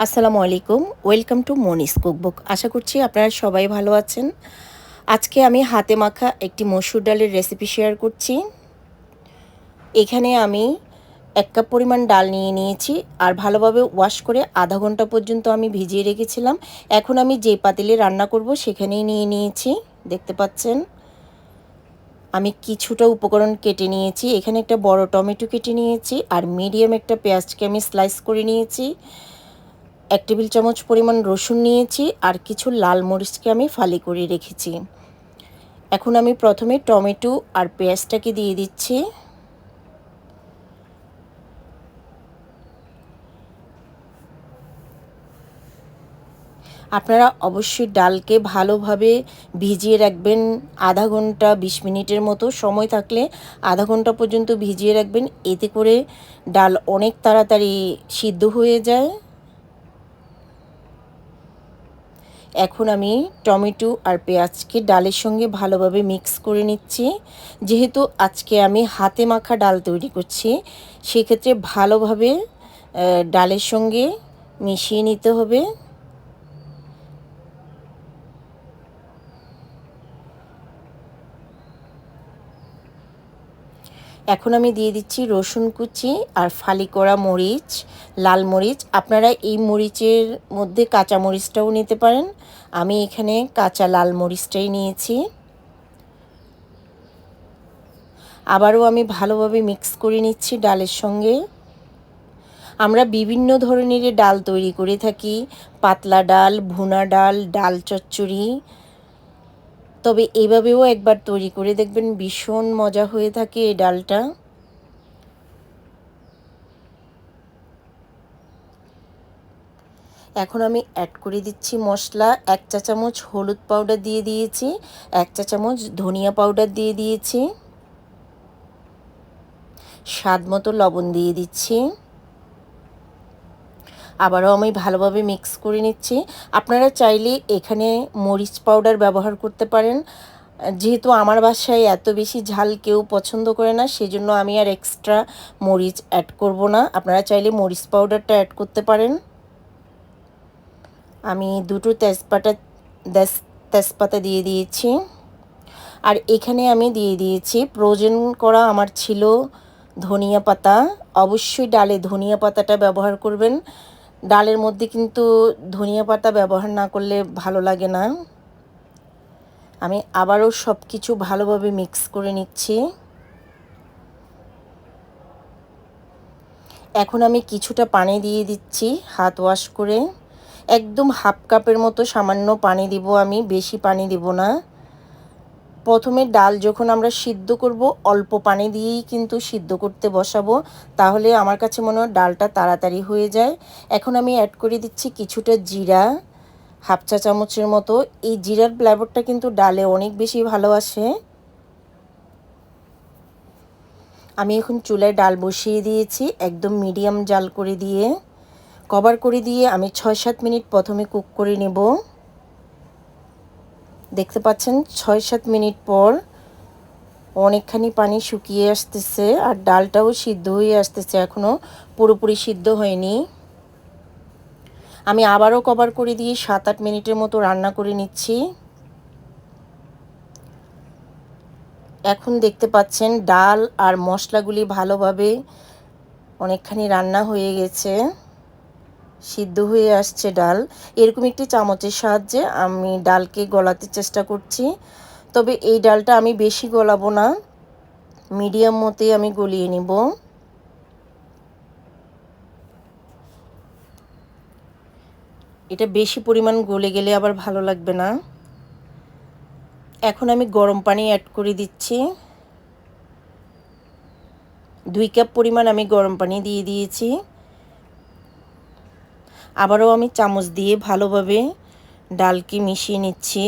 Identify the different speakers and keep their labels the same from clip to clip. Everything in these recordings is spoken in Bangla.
Speaker 1: আসসালামু আলাইকুম, ওয়েলকাম টু মনিস কুকবুক। আশা করছি আপনারা সবাই ভালো আছেন। আজকে আমি হাতে মাখা একটি মসুর ডালের রেসিপি শেয়ার করছি। এখানে আমি এক কাপ পরিমাণ ডাল নিয়ে নিয়েছি, আর ভালোভাবে ওয়াশ করে আধা ঘণ্টা পর্যন্ত আমি ভিজিয়ে রেখেছিলাম। এখন আমি যে পাতিলে রান্না করব সেখানেই নিয়ে নিয়েছি, দেখতে পাচ্ছেন। আমি কিছুটা উপকরণ কেটে নিয়েছি, এখানে একটা বড় টমেটো কেটে নিয়েছি, আর মিডিয়াম একটা পেঁয়াজকে আমি স্লাইস করে নিয়েছি। এক টেবিল চামচ পরিমাণ রসুন নিয়েছি আর কিছু লাল মরিচকে আমি ফালি করে রেখেছি। এখন আমি প্রথমে টমেটো আর পেঁয়াজটাকে দিয়ে দিচ্ছি। আপনারা অবশ্যই ডালকে ভালোভাবে ভিজিয়ে রাখবেন। আধা ঘণ্টা, বিশ মিনিটের মতো সময় থাকলে আধা ঘণ্টা পর্যন্ত ভিজিয়ে রাখবেন। এতে করে ডাল অনেক তাড়াতাড়ি সিদ্ধ হয়ে যায়। এখন আমি টমেটো আর পেঁয়াজকে ডালের সঙ্গে ভালোভাবে মিক্স করে নিচ্ছি। যেহেতু আজকে আমি হাতে মাখা ডাল তৈরি করছি, সেক্ষেত্রে ভালোভাবে ডালের সঙ্গে মিশিয়ে নিতে হবে। এখন আমি দিয়ে দিচ্ছি রসুন কুচি আর ফালি করা মরিচ, লাল মরিচ। আপনারা এই মরিচের মধ্যে কাঁচা মরিচটাও নিতে পারেন। আমি এখানে কাঁচা লাল মরিচটাই নিয়েছি। আবারও আমি ভালোভাবে মিক্স করে নিচ্ছি ডালের সঙ্গে। আমরা বিভিন্ন ধরনের ডাল তৈরি করে থাকি। পাতলা ডাল, ভুনা ডাল ডাল চচ্চড়ি। তবে এভাবেও একবার তৈরি করে দেখবেন ভীষণ মজা হয়ে থাকে এই ডালটা। এখন আমি অ্যাড করে দিচ্ছি মশলা, এক চা চামচ হলুদ পাউডার দিয়ে দিয়েছি, এক চা চামচ ধনিয়া পাউডার দিয়ে দিয়েছি, স্বাদ মতো লবণ দিয়ে দিচ্ছি। আবারও আমি ভালোভাবে মিক্স করে নিচ্ছি। আপনারা চাইলে এখানে মরিচ পাউডার ব্যবহার করতে পারেন। যেহেতু আমার বাসায় এত বেশি ঝাল কেউ পছন্দ করে না, সেজন্য আমি আর এক্সট্রা মরিচ অ্যাড করব না। আপনারা চাইলে মরিচ পাউডারটা অ্যাড করতে পারেন। আমি দুটো তেজপাতা তেজপাতা দিয়ে দিয়েছি। আর এখানে আমি দিয়ে দিয়েছি প্রয়োজন করা আমার ছিল ধনিয়া পাতা। অবশ্যই ডালে ধনিয়া পাতাটা ব্যবহার করবেন। ডালের মধ্যে কিন্তু ধনিয়া পাতা ব্যবহার না করলে ভালো লাগে না। আমি আবারও সব কিছু ভালোভাবে মিক্স করে নিচ্ছি। এখন আমি কিছুটা পানি দিয়ে দিচ্ছি, হাত ওয়াশ করে। একদম হাফ কাপের মতো সামান্য পানি দিব আমি, বেশি পানি দিব না। প্রথমে ডাল যখন আমরা সিদ্ধ করব, অল্প পানি দিয়েই কিন্তু সিদ্ধ করতে বসাবো। তাহলে আমার কাছে মনে হয় ডালটা তাড়াতাড়ি হয়ে যায়। এখন আমি অ্যাড করে দিচ্ছি কিছুটা জিরা, হাফ চা চামচের মতো। এই জিরার ফ্লেভারটা কিন্তু ডালে অনেক বেশি ভালো আসে। আমি এখন চুলায় ডাল বসিয়ে দিয়েছি, একদম মিডিয়াম জাল করে দিয়ে। কভার করে দিয়ে আমি ছয় সাত মিনিট প্রথমে কুক করে নেব। দেখতে পাচ্ছেন ছয় সাত মিনিট পর অনেকখানি পানি শুকিয়ে আসতেছে আর ডালটাও সিদ্ধ হয়ে আসতেছে এখনও পুরোপুরি সিদ্ধ হয়নি। আমি আবারও কভার করে দিয়ে সাত আট মিনিটের মতো রান্না করে নিচ্ছি। এখন দেখতে পাচ্ছেন, ডাল আর মশলাগুলি ভালোভাবে অনেকখানি রান্না হয়ে গেছে। সিদ্ধ হয়ে আসছে ডাল। এরকম একটি চামচের সাহায্যে আমি ডালকে গলাতে চেষ্টা করছি। তবে এই ডালটা আমি বেশি গলাবো না। মিডিয়াম মতে আমি গলিয়ে নিব। এটা বেশি পরিমাণ গলে গেলে আবার ভালো লাগবে না। এখন আমি গরম পানি অ্যাড করে দিচ্ছি। দুই কাপ পরিমাণ আমি গরম পানি দিয়ে দিয়েছি। আবারও আমি চামচ দিয়ে ভালোভাবে ডালকে মিশিয়ে নিচ্ছি।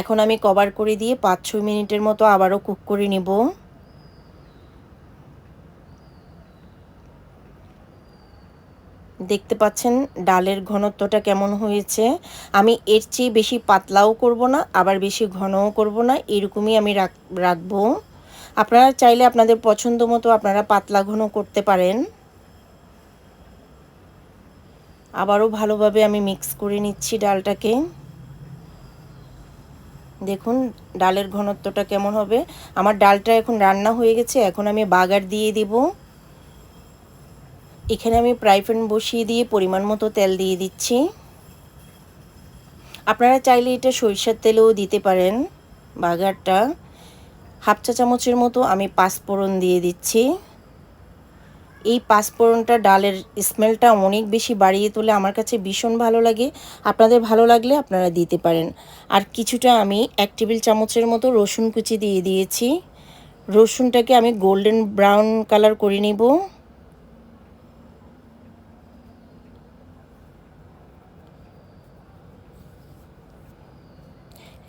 Speaker 1: এখন আমি কভার করে দিয়ে পাঁচ ছয় মিনিটের মতো আবারও কুক করে নেব। দেখতে পাচ্ছেন ডালের ঘনত্বটা কেমন হয়েছে। আমি এর চেয়ে বেশি পাতলাও করব না, আবার বেশি ঘনও করব না, এরকমই আমি রাখ, রাখব। আপনারা চাইলে আপনাদের পছন্দ মতো আপনারা পাতলা ঘন করতে পারেন। আবারও ভালোভাবে আমি মিক্স করে নিচ্ছি ডালটাকে। দেখুন, ডালের ঘনত্বটা কেমন হবে। আমার ডালটা এখন রান্না হয়ে গেছে, এখন আমি বাগার দিয়ে দিব। এখানে আমি ফ্রাই প্যান বসিয়ে দিয়ে পরিমাণ মতো তেল দিয়ে দিচ্ছি। আপনারা চাইলে এটা সরিষার তেলেও দিতে পারেন বাগারটা। হাফ চা চামচের মতো আমি পাঁচফোড়ন দিয়ে দিচ্ছি। এই পাঁচফোড়নটা ডালের স্মেলটা অনেক বেশি বাড়িয়ে তোলে আমার কাছে ভীষণ ভালো লাগে। আপনাদের ভালো লাগলে আপনারা দিতে পারেন। আর কিছুটা আমি এক টেবিল চামচের মতো রসুন কুচি দিয়ে দিয়েছি। রসুনটাকে আমি গোল্ডেন ব্রাউন কালার করে নিব।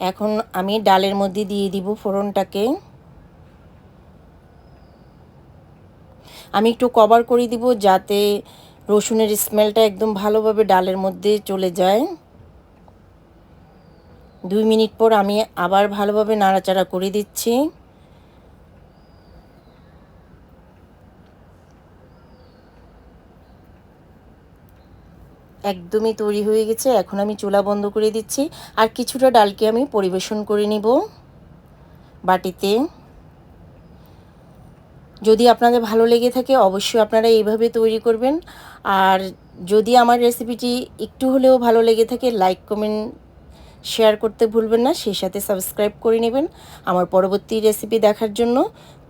Speaker 1: এখন আমি ডালের মধ্যে দিয়ে দিব ফোড়নটাকে। আমি একটু কভার করে দিব যাতে রসুনের স্মেলটা একদম ভালোভাবে ডালের মধ্যে চলে যায়। দুই মিনিট পর আমি আবার ভালোভাবে নাড়াচাড়া করে দিচ্ছি। একদমই তৈরি হয়ে গেছে। এখন আমি চুলা বন্ধ করে দিচ্ছি। আর কিছুটা ডালকে আমি পরিবেশন করে নিব বাটিতে। যদি আপনাদের ভালো লেগে থাকে, অবশ্যই আপনারা এইভাবে তৈরি করবেন। আর যদি আমার রেসিপিটি একটু হলেও ভালো লেগে থাকে, লাইক, কমেন্ট, শেয়ার করতে ভুলবেন না। সেই সাথে সাবস্ক্রাইব করে নেবেন আমার পরবর্তী রেসিপি দেখার জন্য।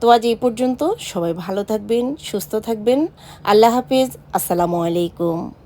Speaker 1: তো আজ এই পর্যন্ত সবাই ভালো থাকবেন, সুস্থ থাকবেন। আল্লাহ হাফিজ। আসসালামু আলাইকুম।